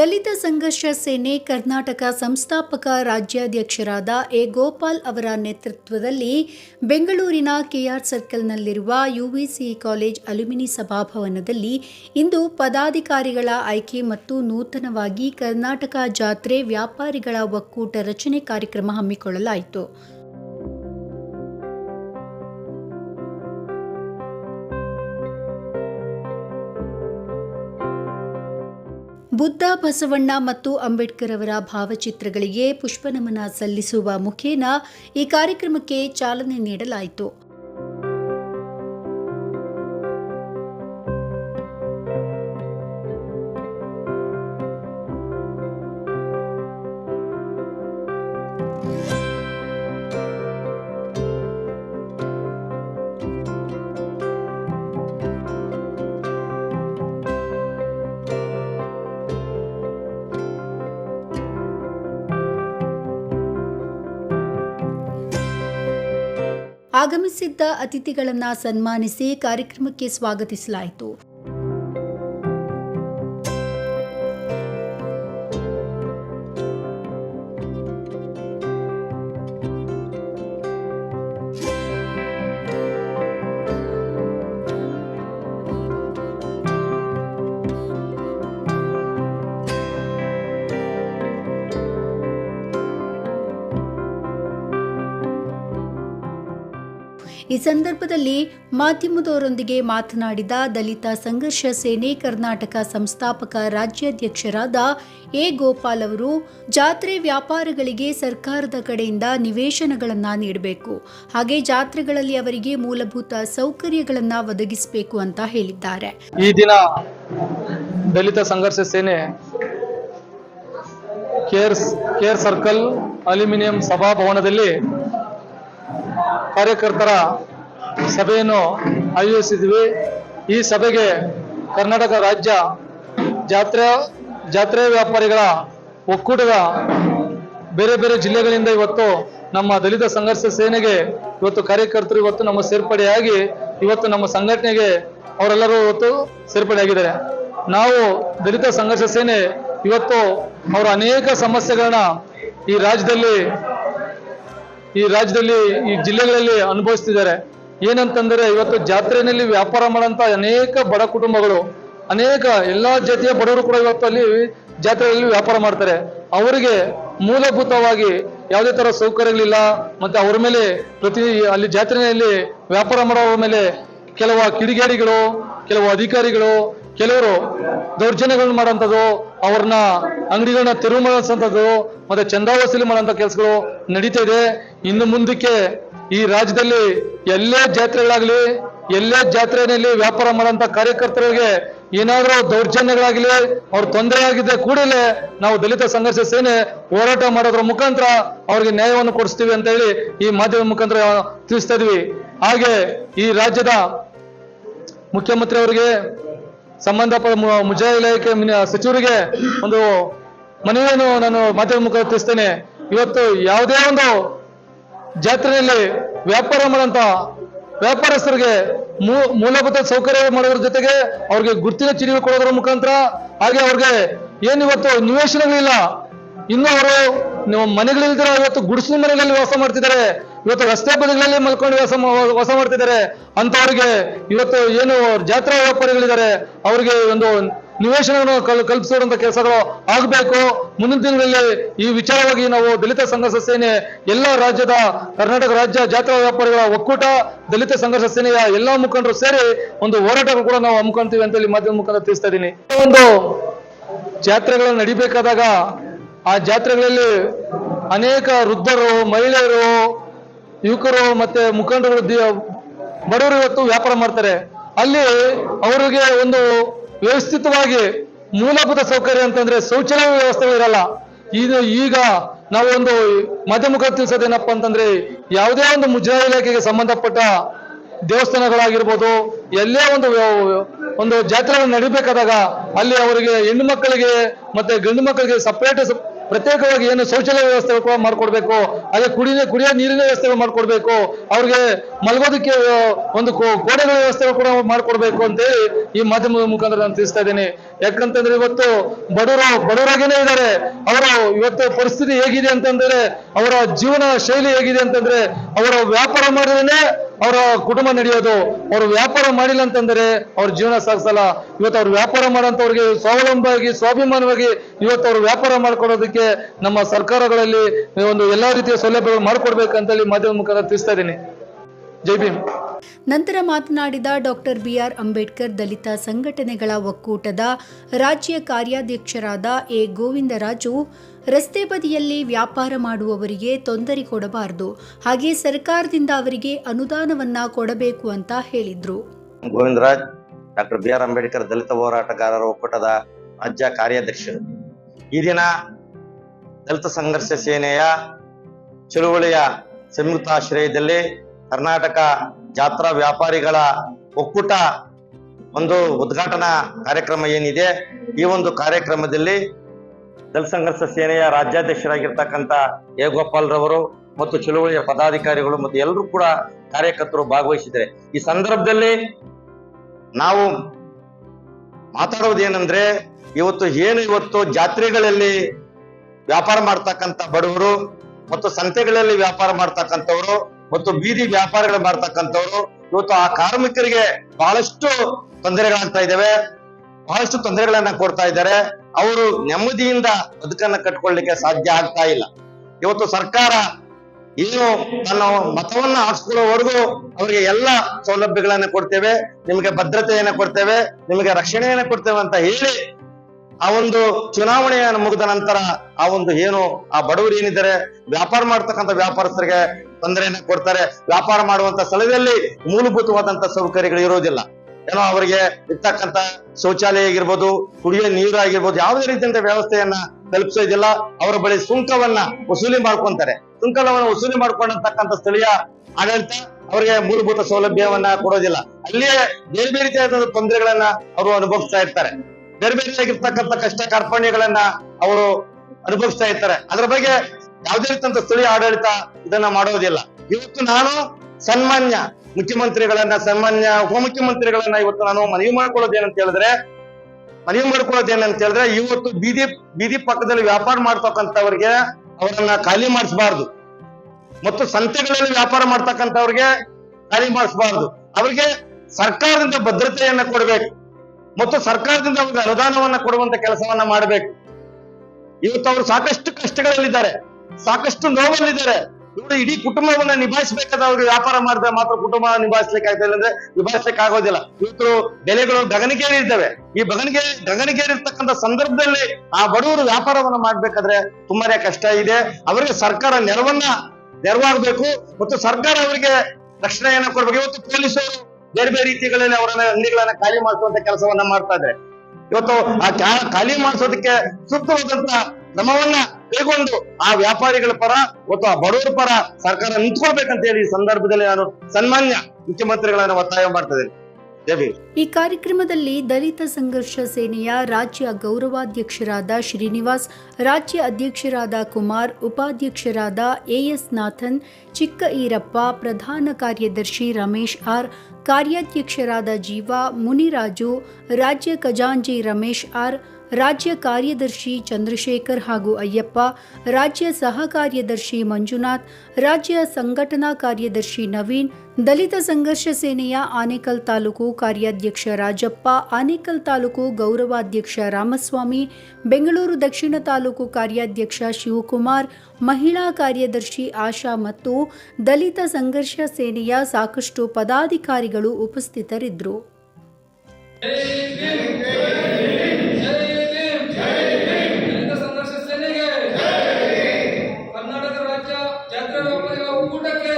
ದಲಿತ ಸಂಘರ್ಷ ಸೇನೆ ಕರ್ನಾಟಕ ಸಂಸ್ಥಾಪಕ ರಾಜ್ಯಾಧ್ಯಕ್ಷರಾದ ಎ ಗೋಪಾಲ್ ಅವರ ನೇತೃತ್ವದಲ್ಲಿ ಬೆಂಗಳೂರಿನ ಕೆಆರ್ ಸರ್ಕಲ್ನಲ್ಲಿರುವ ಯುವಿಸಿ ಕಾಲೇಜ್ ಅಲುಮಿನಿ ಸಭಾಭವನದಲ್ಲಿ ಇಂದು ಪದಾಧಿಕಾರಿಗಳ ಆಯ್ಕೆ ಮತ್ತು ನೂತನವಾಗಿ ಕರ್ನಾಟಕ ಜಾತ್ರೆ ವ್ಯಾಪಾರಿಗಳ ಒಕ್ಕೂಟ ರಚನೆ ಕಾರ್ಯಕ್ರಮ ಹಮ್ಮಿಕೊಳ್ಳಲಾಯಿತು. ಬುದ್ಧ ಬಸವಣ್ಣ ಮತ್ತು ಅಂಬೇಡ್ಕರ್ ಅವರ ಭಾವಚಿತ್ರಗಳಿಗೆ ಪುಷ್ಪನಮನ ಸಲ್ಲಿಸುವ ಮುಖೇನ ಈ ಕಾರ್ಯಕ್ರಮಕ್ಕೆ ಚಾಲನೆ ನೀಡಲಾಯಿತು. ಆಗಮಿಸಿದ್ದ ಅತಿಥಿಗಳನ್ನು ಸನ್ಮಾನಿಸಿ ಕಾರ್ಯಕ್ರಮಕ್ಕೆ ಸ್ವಾಗತಿಸಲಾಯಿತು. ಈ ಸಂದರ್ಭದಲ್ಲಿ ಮಾಧ್ಯಮದವರೊಂದಿಗೆ ಮಾತನಾಡಿದ ದಲಿತ ಸಂಘರ್ಷ ಸೇನೆ ಕರ್ನಾಟಕ ಸಂಸ್ಥಾಪಕ ರಾಜ್ಯಾಧ್ಯಕ್ಷರಾದ ಎ ಗೋಪಾಲ್ ಅವರು, ಜಾತ್ರೆ ವ್ಯಾಪಾರಗಳಿಗೆ ಸರ್ಕಾರದ ಕಡೆಯಿಂದ ನಿವೇಶನಗಳನ್ನು ನೀಡಬೇಕು. ಹಾಗೆ ಜಾತ್ರೆಗಳಲ್ಲಿ ಅವರಿಗೆ ಮೂಲಭೂತ ಸೌಕರ್ಯಗಳನ್ನು ಒದಗಿಸಬೇಕು ಅಂತ ಹೇಳಿದ್ದಾರೆ. ಈ ದಿನ ದಲಿತ Sangharsha Sene care care circle aluminium ಸಭಾಭವನದಲ್ಲಿ ಕಾರ್ಯಕರ್ತರ ಸಭೆಯನ್ನು ಆಯೋಜಿಸಿದ್ವಿ. ಈ ಸಭೆಗೆ ಕರ್ನಾಟಕ ರಾಜ್ಯ ಜಾತ್ರೆ ಜಾತ್ರೆ ವ್ಯಾಪಾರಿಗಳ ಒಕ್ಕೂಟದ ಬೇರೆ ಬೇರೆ ಜಿಲ್ಲೆಗಳಿಂದ ಇವತ್ತು ನಮ್ಮ ದಲಿತ ಸಂಘರ್ಷ ಸೇನೆಗೆ ಇವತ್ತು ಕಾರ್ಯಕರ್ತರು ಇವತ್ತು ನಮ್ಮ ಸೇರ್ಪಡೆಯಾಗಿ ಇವತ್ತು ನಮ್ಮ ಸಂಘಟನೆಗೆ ಅವರೆಲ್ಲರೂ ಇವತ್ತು ಸೇರ್ಪಡೆಯಾಗಿದ್ದಾರೆ. ನಾವು ದಲಿತ ಸಂಘರ್ಷ ಸೇನೆ ಇವತ್ತು ಅವರ ಅನೇಕ ಸಮಸ್ಯೆಗಳನ್ನ ಈ ರಾಜ್ಯದಲ್ಲಿ ಈ ರಾಜ್ಯದಲ್ಲಿ, ಈ ಜಿಲ್ಲೆಗಳಲ್ಲಿ ಅನುಭವಿಸ್ತಿದ್ದಾರೆ. ಏನಂತಂದ್ರೆ, ಇವತ್ತು ಜಾತ್ರೆಯಲ್ಲಿ ವ್ಯಾಪಾರ ಮಾಡೋಂಥ ಅನೇಕ ಬಡ ಕುಟುಂಬಗಳು, ಅನೇಕ ಎಲ್ಲಾ ಜಾತಿಯ ಬಡವರು ಕೂಡ ಇವತ್ತು ಅಲ್ಲಿ ಜಾತ್ರೆಯಲ್ಲಿ ವ್ಯಾಪಾರ ಮಾಡ್ತಾರೆ. ಅವರಿಗೆ ಮೂಲಭೂತವಾಗಿ ಯಾವುದೇ ತರ ಸೌಕರ್ಯಗಳಿಲ್ಲ, ಮತ್ತೆ ಅವರ ಮೇಲೆ ಪ್ರತಿ ಅಲ್ಲಿ ಜಾತ್ರೆಯಲ್ಲಿ ವ್ಯಾಪಾರ ಮಾಡೋರ ಮೇಲೆ ಕೆಲವು ಕಿಡಿಗೇಡಿಗಳು, ಕೆಲವು ಅಧಿಕಾರಿಗಳು, ಕೆಲವರು ದೌರ್ಜನ್ಯಗಳನ್ನು ಮಾಡೋಂಥದ್ದು ಅವ್ರನ್ನ ಅಂಗಡಿಗಳನ್ನ ತೆರವು ಮಾಡಿಸೋಂಥದ್ದು ಮತ್ತೆ ಚಂದ ವಸೂಲಿ ಮಾಡೋಂಥ ಕೆಲಸಗಳು ನಡೀತಾ ಇದೆ. ಇನ್ನು ಮುಂದಕ್ಕೆ ಈ ರಾಜ್ಯದಲ್ಲಿ ಎಲ್ಲೇ ಜಾತ್ರೆಗಳಾಗ್ಲಿ, ಎಲ್ಲೇ ಜಾತ್ರೆಯಲ್ಲಿ ವ್ಯಾಪಾರ ಮಾಡೋಂಥ ಕಾರ್ಯಕರ್ತರಿಗೆ ಏನಾದರೂ ದೌರ್ಜನ್ಯಗಳಾಗಲಿ, ಅವ್ರ ತೊಂದರೆ ಆಗಿದ್ದ ಕೂಡಲೇ ನಾವು ದಲಿತ ಸಂಘರ್ಷ ಸೇನೆ ಹೋರಾಟ ಮಾಡೋದ್ರ ಮುಖಾಂತರ ಅವ್ರಿಗೆ ನ್ಯಾಯವನ್ನು ಕೊಡಿಸ್ತೀವಿ ಅಂತ ಹೇಳಿ ಈ ಮಾಧ್ಯಮ ಮುಖಾಂತರ ತಿಳಿಸ್ತಾ ಇದ್ವಿ. ಹಾಗೆ ಈ ರಾಜ್ಯದ ಮುಖ್ಯಮಂತ್ರಿ ಅವರಿಗೆ ಸಂಬಂಧಪಟ್ಟ ಮು- ಮುಜರಾಯಿ ಇಲಾಖೆ ಸಚಿವರಿಗೆ ಒಂದು ಮನವಿಯನ್ನು ನಾನು ಮಾಧ್ಯಮ ಮುಖ ತಿಳಿಸ್ತೇನೆ. ಇವತ್ತು ಯಾವುದೇ ಒಂದು ಜಾತ್ರೆಯಲ್ಲಿ ವ್ಯಾಪಾರ ಮಾಡುವಂತ ವ್ಯಾಪಾರಸ್ಥರಿಗೆ ಮೂಲಭೂತ ಸೌಕರ್ಯ ಮಾಡೋದ್ರ ಜೊತೆಗೆ ಅವ್ರಿಗೆ ಗುರ್ತಿನ ಚೀಟಿ ಕೊಡೋದ್ರ ಮುಖಾಂತರ ಹಾಗೆ ಅವ್ರಿಗೆ ಏನು ಇವತ್ತು ನಿವೇಶನಗಳಿಲ್ಲ ಇನ್ನು ಅವರು ನೀವು ಮನೆಗಳಿಲ್ದಿರ ಇವತ್ತು ಗುಡಿಸಲು ಮನೆಗಳಲ್ಲಿ ವಾಸ ಮಾಡ್ತಿದ್ದಾರೆ. ಇವತ್ತು ರಸ್ತೆ ಬದಿಗಳಲ್ಲಿ ಮಲ್ಕೊಂಡು ವಾಸ ವಾಸ ಮಾಡ್ತಿದ್ದಾರೆ. ಅಂತವ್ರಿಗೆ ಇವತ್ತು ಏನು ಜಾತ್ರಾ ವ್ಯಾಪಾರಿಗಳಿದ್ದಾರೆ, ಅವರಿಗೆ ಒಂದು ನಿವೇಶನವನ್ನು ಕಲ್ ಕಲ್ಪಿಸುವಂತ ಕೆಲಸಗಳು ಆಗಬೇಕು. ಮುಂದಿನ ದಿನಗಳಲ್ಲಿ ಈ ವಿಚಾರವಾಗಿ ನಾವು ದಲಿತ ಸಂಘರ್ಷ ಸೇನೆ, ಎಲ್ಲ ರಾಜ್ಯದ ಕರ್ನಾಟಕ ರಾಜ್ಯ ಜಾತ್ರಾ ವ್ಯಾಪಾರಿಗಳ ಒಕ್ಕೂಟ, ದಲಿತ ಸಂಘರ್ಷ ಸೇನೆಯ ಎಲ್ಲಾ ಮುಖಂಡರು ಸೇರಿ ಒಂದು ಹೋರಾಟಗಳು ಕೂಡ ನಾವು ಹಮ್ಮಿಕೊಂತೀವಿ ಅಂತ ಹೇಳಿ ಮಾಧ್ಯಮ ಮುಖಾಂತರ ತಿಳಿಸ್ತಾ ಇದ್ದೀನಿ. ಒಂದು ಜಾತ್ರೆಗಳು ನಡಿಬೇಕಾದಾಗ ಆ ಜಾತ್ರೆಗಳಲ್ಲಿ ಅನೇಕ ವೃದ್ಧರು, ಮಹಿಳೆಯರು, ಯುವಕರು ಮತ್ತೆ ಮುಖಂಡರು ಬಡವರು ಇವತ್ತು ವ್ಯಾಪಾರ ಮಾಡ್ತಾರೆ. ಅಲ್ಲಿ ಅವರಿಗೆ ಒಂದು ವ್ಯವಸ್ಥಿತವಾಗಿ ಮೂಲಭೂತ ಸೌಕರ್ಯ ಅಂತಂದ್ರೆ ಶೌಚಾಲಯ ವ್ಯವಸ್ಥೆ ಇರಲ್ಲ. ಇದು ಈಗ ನಾವು ಒಂದು ಮಾಧ್ಯಮಕ್ಕೆ ತಿಳಿಸೋದೇನಪ್ಪ ಅಂತಂದ್ರೆ ಯಾವುದೇ ಒಂದು ಮುಜರಾಯಿ ಇಲಾಖೆಗೆ ಸಂಬಂಧಪಟ್ಟ ದೇವಸ್ಥಾನಗಳಾಗಿರ್ಬೋದು, ಎಲ್ಲೇ ಒಂದು ಒಂದು ಜಾತ್ರೆ ನಡಿಬೇಕಾದಾಗ ಅಲ್ಲಿ ಅವರಿಗೆ ಹೆಣ್ಣು ಮಕ್ಕಳಿಗೆ ಮತ್ತೆ ಗಂಡು ಮಕ್ಕಳಿಗೆ ಸಪ್ರೇಟ್ ಪ್ರತ್ಯೇಕವಾಗಿ ಏನು ಶೌಚಾಲಯ ವ್ಯವಸ್ಥೆ ಕೂಡ ಮಾಡ್ಕೊಡ್ಬೇಕು ಅದೇ ಕುಡಿಯ ಕುಡಿಯೋ ನೀರಿನ ವ್ಯವಸ್ಥೆ ಮಾಡ್ಕೊಡ್ಬೇಕು, ಅವ್ರಿಗೆ ಮಲಗೋದಕ್ಕೆ ಒಂದು ಕೋಣೆಗಳ ವ್ಯವಸ್ಥೆ ಕೂಡ ಮಾಡಿಕೊಡ್ಬೇಕು ಅಂತೇಳಿ ಈ ಮಾಧ್ಯಮದ ಮುಖಾಂತರ ನಾನು ತಿಳಿಸ್ತಾ ಇದ್ದೀನಿ. ಯಾಕಂತಂದ್ರೆ ಇವತ್ತು ಬಡವರು ಬಡವರಾಗೇನೆ ಇದ್ದಾರೆ. ಅವರು ಇವತ್ತು ಪರಿಸ್ಥಿತಿ ಹೇಗಿದೆ ಅಂತಂದ್ರೆ, ಅವರ ಜೀವನ ಶೈಲಿ ಹೇಗಿದೆ ಅಂತಂದ್ರೆ, ಅವರ ವ್ಯಾಪಾರ ಮಾಡಿದ್ರೆ ಅವರ ಕುಟುಂಬ ನಡೆಯೋದು, ಅವರು ವ್ಯಾಪಾರ ಮಾಡಿಲ್ಲ ಅಂತಂದ್ರೆ ಅವ್ರ ಜೀವನ ಸಾಗಿಸಲ್ಲ. ಇವತ್ತು ಅವ್ರು ವ್ಯಾಪಾರ ಮಾಡೋಂಥವ್ರಿಗೆ ಸ್ವಾವಲಂಬಿಯಾಗಿ, ಸ್ವಾಭಿಮಾನವಾಗಿ ಇವತ್ತು ಅವ್ರು ವ್ಯಾಪಾರ ಮಾಡ್ಕೊಡೋದಕ್ಕೆ ನಮ್ಮ ಸರ್ಕಾರಗಳಲ್ಲಿ ಒಂದು ಎಲ್ಲಾ ರೀತಿಯ ಸೌಲಭ್ಯಗಳು ಮಾಡ್ಕೊಡ್ಬೇಕಂತೇಳಿ ಮಾಧ್ಯಮ ಮುಖಾಂತರ ತಿಳಿಸ್ತಾ ಇದ್ದೀನಿ. ಜೈ ಭೀಮ್. ನಂತರ ಮಾತನಾಡಿದ ಡಾಕ್ಟರ್ ಬಿಆರ್ ಅಂಬೇಡ್ಕರ್ ದಲಿತ ಸಂಘಟನೆಗಳ ಒಕ್ಕೂಟದ ರಾಜ್ಯ ಕಾರ್ಯಾಧ್ಯಕ್ಷರಾದ ಎ ಗೋವಿಂದರಾಜು, ರಸ್ತೆ ಬದಿಯಲ್ಲಿ ವ್ಯಾಪಾರ ಮಾಡುವವರಿಗೆ ತೊಂದರೆ ಕೊಡಬಾರದು, ಹಾಗೆ ಸರ್ಕಾರದಿಂದ ಅವರಿಗೆ ಅನುದಾನವನ್ನ ಕೊಡಬೇಕು ಅಂತ ಹೇಳಿದ್ರು. Govindaraj, doctor B R Ambedkar ದಲಿತ ಹೋರಾಟಗಾರರ ಒಕ್ಕೂಟದ ರಾಜ್ಯ ಕಾರ್ಯಾಧ್ಯಕ್ಷರು. ಈ ದಿನ ದಲಿತ ಸಂಘರ್ಷ ಸೇನೆಯ ಚಳುವಳಿಯ ಸಂಯುಕ್ತಾಶ್ರಯದಲ್ಲಿ ಕರ್ನಾಟಕ ಜಾತ್ರಾ ವ್ಯಾಪಾರಿಗಳ ಒಕ್ಕೂಟ ಒಂದು ಉದ್ಘಾಟನಾ ಕಾರ್ಯಕ್ರಮ ಏನಿದೆ, ಈ ಒಂದು ಕಾರ್ಯಕ್ರಮದಲ್ಲಿ ದಲ್ ಸಂಘರ್ಷ ಸೇನೆಯ ರಾಜ್ಯಾಧ್ಯಕ್ಷರಾಗಿರ್ತಕ್ಕಂಥ ಎ ಗೋಪಾಲ್ ರವರು ಮತ್ತು ಚಳುವಳಿಯ ಪದಾಧಿಕಾರಿಗಳು ಮತ್ತು ಎಲ್ಲರೂ ಕೂಡ ಕಾರ್ಯಕರ್ತರು ಭಾಗವಹಿಸಿದ್ದಾರೆ. ಈ ಸಂದರ್ಭದಲ್ಲಿ ನಾವು ಮಾತಾಡೋದೇನೆಂದ್ರೆ ಇವತ್ತು ಏನು ಇವತ್ತು ಜಾತ್ರೆಗಳಲ್ಲಿ ವ್ಯಾಪಾರ ಮಾಡ್ತಕ್ಕಂಥ ಬಡವರು ಮತ್ತು ಸಂತೆಗಳಲ್ಲಿ ವ್ಯಾಪಾರ ಮಾಡ್ತಕ್ಕಂಥವ್ರು ಮತ್ತು ಬೀದಿ ವ್ಯಾಪಾರಗಳು ಮಾಡ್ತಕ್ಕಂಥವ್ರು, ಇವತ್ತು ಆ ಕಾರ್ಮಿಕರಿಗೆ ಬಹಳಷ್ಟು ತೊಂದರೆಗಳಾಗ್ತಾ ಇದ್ದಾವೆ ಬಹಳಷ್ಟು ತೊಂದರೆಗಳನ್ನ ಕೊಡ್ತಾ ಇದ್ದಾರೆ. ಅವರು ನೆಮ್ಮದಿಯಿಂದ ಬದುಕನ್ನ ಕಟ್ಕೊಳ್ಳಿಕ್ಕೆ ಸಾಧ್ಯ ಆಗ್ತಾ ಇಲ್ಲ. ಇವತ್ತು ಸರ್ಕಾರ ಏನು ತನ್ನ ಮತವನ್ನ ಹಾಕ್ಸ್ಕೊಳ್ಳೋವರೆಗೂ ಅವರಿಗೆ ಎಲ್ಲ ಸೌಲಭ್ಯಗಳನ್ನ ಕೊಡ್ತೇವೆ, ನಿಮಗೆ ಭದ್ರತೆಯನ್ನ ಕೊಡ್ತೇವೆ, ನಿಮಗೆ ರಕ್ಷಣೆಯನ್ನ ಕೊಡ್ತೇವೆ ಅಂತ ಹೇಳಿ ಆ ಒಂದು ಚುನಾವಣೆಯನ್ನು ಮುಗಿದ ನಂತರ ಆ ಒಂದು ಏನು, ಆ ಬಡವರು ಏನಿದ್ದಾರೆ, ವ್ಯಾಪಾರ ಮಾಡ್ತಕ್ಕಂಥ ವ್ಯಾಪಾರಸ್ಥರಿಗೆ ತೊಂದರೆಯನ್ನ ಕೊಡ್ತಾರೆ. ವ್ಯಾಪಾರ ಮಾಡುವಂತ ಸ್ಥಳದಲ್ಲಿ ಮೂಲಭೂತವಾದಂತ ಸೌಕರ್ಯಗಳು ಇರೋದಿಲ್ಲ. ಏನೋ ಅವರಿಗೆ ಇರ್ತಕ್ಕಂತ ಶೌಚಾಲಯ ಆಗಿರ್ಬೋದು, ಕುಡಿಯೋ ನೀರು ಆಗಿರ್ಬೋದು, ಯಾವುದೇ ರೀತಿಯಂತ ವ್ಯವಸ್ಥೆಯನ್ನ ತಲುಪಿಸೋದಿಲ್ಲ ಅವರ ಬಳಿ ಸುಂಕವನ್ನ ವಸೂಲಿ ಮಾಡ್ಕೊಂತಾರೆ. ಸುಂಕವನ್ನು ವಸೂಲಿ ಮಾಡ್ಕೊಂಡಂತಕ್ಕಂಥ ಸ್ಥಳೀಯ ಆಡಳಿತ ಅವರಿಗೆ ಮೂಲಭೂತ ಸೌಲಭ್ಯವನ್ನ ಕೊಡೋದಿಲ್ಲ. ಅಲ್ಲಿಯೇ ಬೇರೆ ಬೇರೆ ರೀತಿಯಾದ ತೊಂದರೆಗಳನ್ನ ಅವರು ಅನುಭವಿಸ್ತಾ ಇರ್ತಾರೆ. ಬೇರೆ ಬೇರೆ ಆಗಿರ್ತಕ್ಕಂಥ ಕಷ್ಟ ಕಾರ್ಪಣ್ಯಗಳನ್ನ ಅವರು ಅನುಭವಿಸ್ತಾ ಇರ್ತಾರೆ. ಅದರ ಬಗ್ಗೆ ಯಾವುದೇ ರೀತಿಯಂತ ಸ್ಥಳೀಯ ಆಡಳಿತ ಇದನ್ನ ಮಾಡೋದಿಲ್ಲ. ಇವತ್ತು ನಾನು ಸನ್ಮಾನ್ಯ ಮುಖ್ಯಮಂತ್ರಿಗಳನ್ನ, ಸನ್ಮಾನ್ಯ ಉಪಮುಖ್ಯಮಂತ್ರಿಗಳನ್ನ ಇವತ್ತು ನಾನು ಮನವಿ ಮಾಡ್ಕೊಳ್ಳೋದೇನಂತ ಹೇಳಿದ್ರೆ, ಮನವಿ ಮಾಡ್ಕೊಳ್ಳೋದೇನಂತ ಹೇಳಿದ್ರೆ ಇವತ್ತು ಬೀದಿ ಬೀದಿ ಪಕ್ಕದಲ್ಲಿ ವ್ಯಾಪಾರ ಮಾಡ್ತಕ್ಕಂಥವ್ರಿಗೆ ಅವರನ್ನ ಖಾಲಿ ಮಾಡಿಸಬಾರ್ದು. ಮತ್ತು ಸಂತೆಗಳಲ್ಲಿ ವ್ಯಾಪಾರ ಮಾಡ್ತಕ್ಕಂಥವ್ರಿಗೆ ಖಾಲಿ ಮಾಡಿಸಬಾರ್ದು. ಅವರಿಗೆ ಸರ್ಕಾರದಿಂದ ಭದ್ರತೆಯನ್ನ ಕೊಡಬೇಕು. ಮತ್ತು ಸರ್ಕಾರದಿಂದ ಅವ್ರಿಗೆ ಅನುದಾನವನ್ನ ಕೊಡುವಂತ ಕೆಲಸವನ್ನ ಮಾಡಬೇಕು. ಇವತ್ತು ಅವರು ಸಾಕಷ್ಟು ಕಷ್ಟಗಳಲ್ಲಿದ್ದಾರೆ. ಸಾಕಷ್ಟು ನೋವಲ್ಲಿದ್ದಾರೆ. ಇವರು ಇಡೀ ಕುಟುಂಬವನ್ನ ನಿಭಾಯಿಸಬೇಕಾದ ಅವ್ರಿಗೆ ವ್ಯಾಪಾರ ಮಾಡಿದ್ರೆ ಮಾತ್ರ ಕುಟುಂಬ ನಿಭಾಯಿಸ್ಲಿಕ್ಕೆ ಆಗ್ತಾ ಇಲ್ಲ ಅಂದ್ರೆ ನಿಭಾಯಿಸ್ಲಿಕ್ಕೆ ಆಗೋದಿಲ್ಲ ಇವತ್ತು ಬೆಲೆಗಳು ಗಗನಗೇರಿ ಇದ್ದಾವೆ ಈ ಗಗನಗೆ ಗಗನಗೇರಿ ಇರ್ತಕ್ಕಂಥ ಸಂದರ್ಭದಲ್ಲಿ ಆ ಬಡವರು ವ್ಯಾಪಾರವನ್ನ ಮಾಡ್ಬೇಕಾದ್ರೆ ತುಂಬಾನೇ ಕಷ್ಟ ಇದೆ. ಅವರಿಗೆ ಸರ್ಕಾರ ನೆರವನ್ನ ನೆರವಾಗಬೇಕು ಮತ್ತು ಸರ್ಕಾರ ಅವರಿಗೆ ರಕ್ಷಣೆಯನ್ನ ಕೊಡ್ಬೇಕು. ಇವತ್ತು ಪೊಲೀಸರು ಬೇರೆ ಬೇರೆ ರೀತಿಗಳಲ್ಲಿ ಅವರನ್ನ ಅಂಗಡಿಗಳನ್ನ ಖಾಲಿ ಮಾಡಿಸುವಂತ ಕೆಲಸವನ್ನ ಮಾಡ್ತಾ ಇದ್ದಾರೆ. ಇವತ್ತು ಆ ಖಾಲಿ ಮಾಡಿಸೋದಕ್ಕೆ ಸೂಕ್ತವಾದಂತಹ ಕ್ರಮವನ್ನ ಕೈಗೊಂಡು ಆ ವ್ಯಾಪಾರಿಗಳ ಪರ ಆ ಬಡವರ ಪರ ಸರ್ಕಾರ ನಿಂತ್ಕೊಳ್ಬೇಕಂತ ಹೇಳಿ ಈ ಸಂದರ್ಭದಲ್ಲಿ ನಾನು ಸನ್ಮಾನ್ಯ ಮುಖ್ಯಮಂತ್ರಿಗಳನ್ನು ಒತ್ತಾಯ ಮಾಡ್ತಾ ಇದ್ದೇನೆ ಈ ಕಾರ್ಯಕ್ರಮದಲ್ಲಿ ದಲಿತ ಸಂಘರ್ಷ ಸೇನೆಯ ರಾಜ್ಯ ಗೌರವಾಧ್ಯಕ್ಷರಾದ ಶ್ರೀನಿವಾಸ್, ರಾಜ್ಯ ಅಧ್ಯಕ್ಷರಾದ ಕುಮಾರ್, ಉಪಾಧ್ಯಕ್ಷರಾದ ಎಎಸ್ ನಾಥನ್, ಚಿಕ್ಕ ಈರಪ್ಪ, ಪ್ರಧಾನ ಕಾರ್ಯದರ್ಶಿ ರಮೇಶ್ ಆರ್, ಕಾರ್ಯಾಧ್ಯಕ್ಷರಾದ ಜೀವ ಮುನಿರಾಜು, ರಾಜ್ಯ ಖಜಾಂಜಿ ರಮೇಶ್ ಆರ್ ರಾಜ್ಯ ಕಾರ್ಯದರ್ಶಿ ಚಂದ್ರಶೇಖರ್ ಹಾಗೂ ಅಯ್ಯಪ್ಪ, ರಾಜ್ಯ ಸಹ ಕಾರ್ಯದರ್ಶಿ ಮಂಜುನಾಥ್, ರಾಜ್ಯ ಸಂಘಟನಾ ಕಾರ್ಯದರ್ಶಿ ನವೀನ್, ದಲಿತ ಸಂಘರ್ಷ ಸೇನೆಯ ಆನೇಕಲ್ ತಾಲೂಕು ಕಾರ್ಯಾಧ್ಯಕ್ಷ ರಾಜಪ್ಪ, ಆನೇಕಲ್ ತಾಲೂಕು ಗೌರವಾಧ್ಯಕ್ಷ ರಾಮಸ್ವಾಮಿ, ಬೆಂಗಳೂರು ದಕ್ಷಿಣ ತಾಲೂಕು ಕಾರ್ಯಾಧ್ಯಕ್ಷ ಶಿವಕುಮಾರ್, ಮಹಿಳಾ ಕಾರ್ಯದರ್ಶಿ ಆಶಾ ಮತ್ತು ದಲಿತ ಸಂಘರ್ಷ ಸೇನೆಯ ಸಾಕಷ್ಟು ಪದಾಧಿಕಾರಿಗಳು ಉಪಸ್ಥಿತರಿದ್ದರು. ಜನರ ಊಟಕ್ಕೆ